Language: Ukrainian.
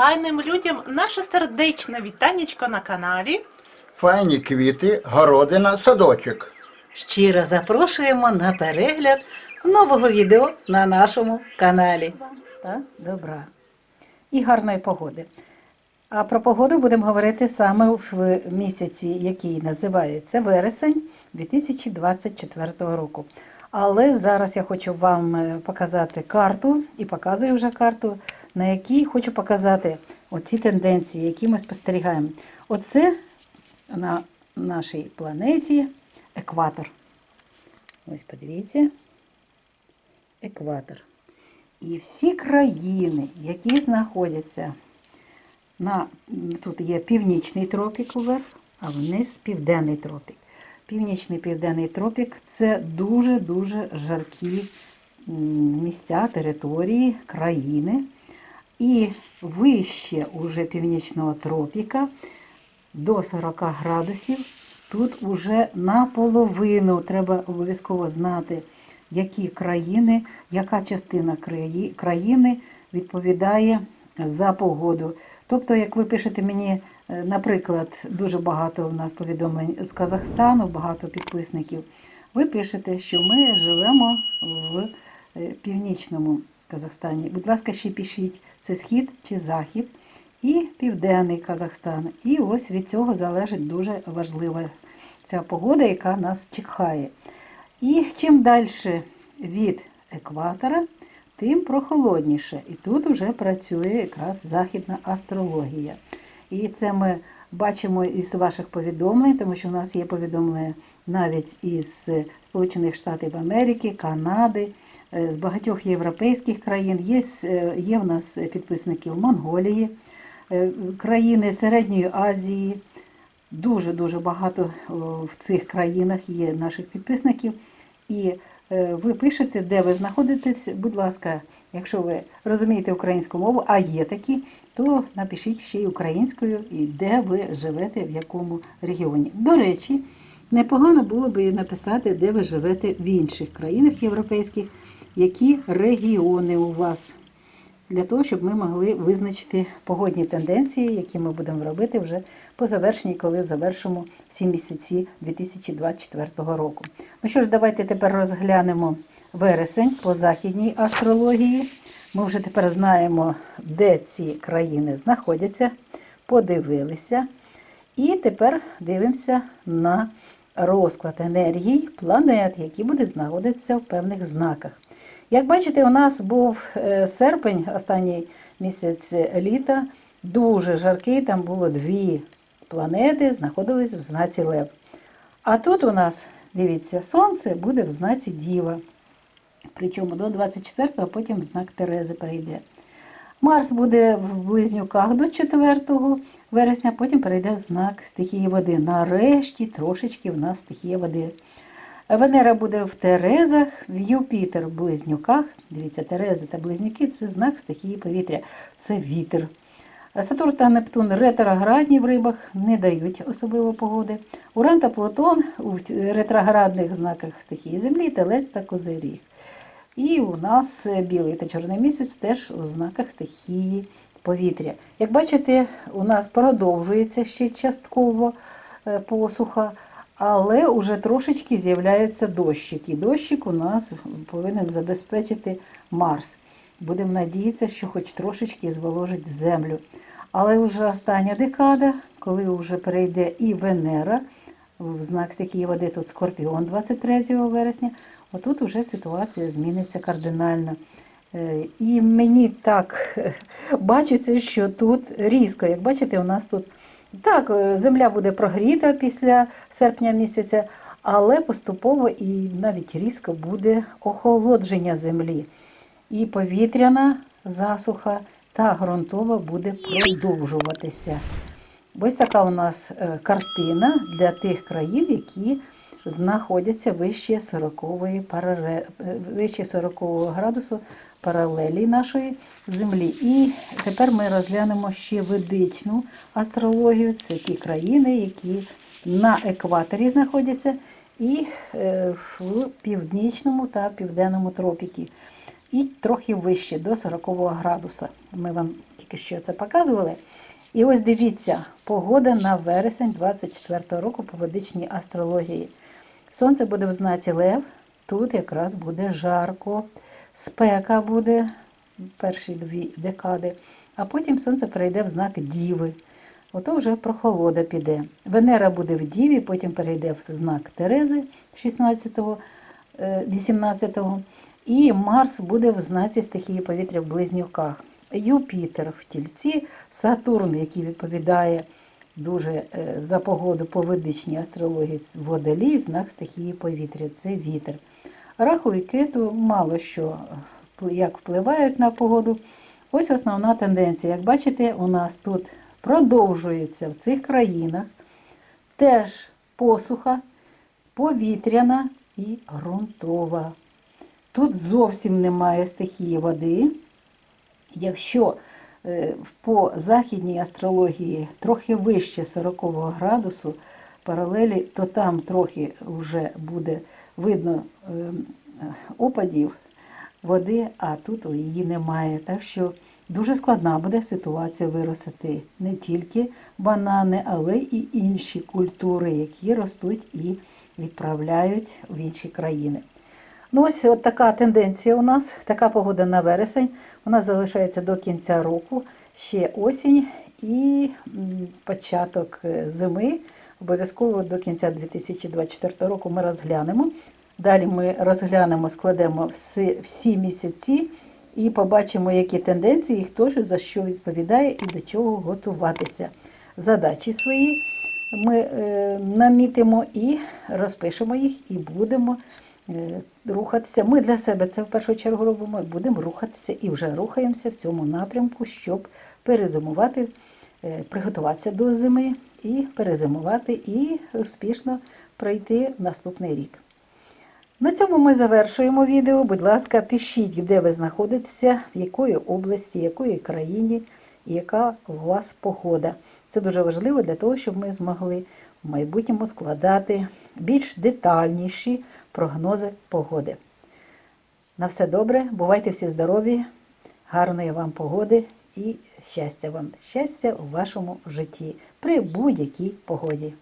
файним людям наше сердечне вітанечко на каналі. Файні квіти, городина, садочок. Щиро запрошуємо на перегляд нового відео на нашому каналі. Та добра і гарної погоди. А про погоду будемо говорити саме в місяці, який називається вересень 2024 року. Але зараз я хочу вам е, показати карту і показую вже карту, на якій хочу показати оці тенденції, які ми спостерігаємо. Оце на нашій планеті екватор. Ось подивіться, екватор. І всі країни, які знаходяться на тут є північний тропік уверх, а вниз південний тропік. Північний південний тропік це дуже-дуже жаркі місця, території, країни. І вище уже північного тропіка до 40 градусів. Тут уже наполовину треба обов'язково знати, які країни, яка частина країни відповідає за погоду. Тобто, як ви пишете мені, е, наприклад, дуже багато у нас повідомлень з Казахстану, багато підписників. Ви пишете, що ми живемо в е, північному Казахстані. Будь ласка, ще пишіть, це схід чи захід, і південний Казахстан. І ось від цього залежить дуже важлива ця погода, яка нас чекає. І чим далі від екватора, тим прохолодніше. І тут вже працює якраз західна астрологія. І це ми бачимо із ваших повідомлень, тому що в нас є повідомлення навіть із Сполучених Штатів Америки, Канади, з багатьох європейських країн. Є, е, є в нас підписники в Монголії, е, країни Середньої Азії. Дуже-дуже багато в цих країнах є наших підписників. І е, ви пишете, де ви знаходитесь. Будь ласка, якщо ви розумієте українську мову, а є такі, то напишіть ще й українською, і де ви живете, в якому регіоні. До речі, непогано було б написати, де ви живете в інших країнах європейських, які регіони у вас для того, щоб ми могли визначити погодні тенденції, які ми будемо робити вже по завершенні, коли завершимо всі місяці 2024 року. Ну що ж, давайте тепер розглянемо вересень по західній астрології. Ми вже тепер знаємо, де ці країни знаходяться, подивилися. І тепер дивимося на розклад енергій планет, які будуть знаходитися в певних знаках. Як бачите, у нас був е, серпень, останній місяць літа, дуже жаркий, там було дві планети, знаходились в знаці Лев. А тут у нас, дивіться, Сонце буде в знаці Діва. Причому до 24-го, а потім в знак Терези перейде. Марс буде в близнюках до 4 вересня, потім перейде в знак стихії води. Нарешті трошечки в нас стихія води. Венера буде в Терезах, в Юпітер в близнюках. Дивіться, Терези та близнюки це знак стихії повітря, це вітер. Сатурн та Нептун ретроградні в рибах не дають особливо погоди. Уран та Плутон у ретроградних знаках стихії Землі, Телець та Козиріг. І у нас білий та чорний місяць теж у знаках стихії повітря. Як бачите, у нас продовжується ще частково е, посуха, але вже трошечки з'являється дощик. І дощик у нас повинен забезпечити Марс. Будемо надіятися, що хоч трошечки зволожить землю. Але вже остання декада, коли вже перейде і Венера, в знак стихії води тут Скорпіон 23 вересня, отут вже ситуація зміниться кардинально. Е, І мені так бачиться, що тут різко, як бачите, у нас тут так, е, земля буде прогріта після серпня місяця, але поступово і навіть різко буде охолодження землі. І повітряна засуха та ґрунтова буде продовжуватися. Ось така у нас е, картина для тих країн, які знаходяться вище 40, парале- е, вище 40 градусу паралелі нашої землі. І тепер ми розглянемо ще ведичну астрологію. Це ті країни, які на екваторі знаходяться, і е, в північному та південному тропіки. і трохи вище до 40 градуса. Ми вам тільки що це показували. І ось дивіться, погода на вересень 24 року по ведичній астрології. Сонце буде в знаці Лев, тут якраз буде жарко, спека буде перші дві декади, а потім сонце перейде в знак Діви. Ото вже прохолода піде. Венера буде в Діві, потім перейде в знак Терези 16-го, е, 18-го. І Марс буде в знаці стихії повітря в близнюках. Юпітер в тільці, Сатурн, який відповідає дуже е, за погоду по ведичній астрології, водолій, знак стихії повітря, це вітер. Раху кету мало що як впливають на погоду. Ось основна тенденція. Як бачите, у нас тут продовжується в цих країнах теж посуха, повітряна і ґрунтова. Тут зовсім немає стихії води. Якщо е, по західній астрології трохи вище 40 градусу паралелі, то там трохи вже буде видно е, опадів води, а тут її немає. Так що дуже складна буде ситуація виростити не тільки банани, але й інші культури, які ростуть і відправляють в інші країни. Ну, ось от така тенденція у нас, така погода на вересень. Нас залишається до кінця року ще осінь і початок е, зими. Обов'язково до кінця 2024 року ми розглянемо. Далі ми розглянемо, складемо всі, всі місяці і побачимо, які тенденції, хто ж за що відповідає і до чого готуватися. Задачі свої ми е, намітимо і розпишемо їх, і будемо е, рухатися. Ми для себе це в першу чергу робимо, будемо рухатися і вже рухаємося в цьому напрямку, щоб перезимувати, е, приготуватися до зими і перезимувати, і успішно пройти наступний рік. На цьому ми завершуємо відео. Будь ласка, пишіть, де ви знаходитеся, в якої області, якої країні і яка у вас погода. Це дуже важливо для того, щоб ми змогли в майбутньому складати більш детальніші прогнози погоди. На все добре, бувайте всі здорові, гарної вам погоди і щастя вам, щастя у вашому житті при будь-якій погоді.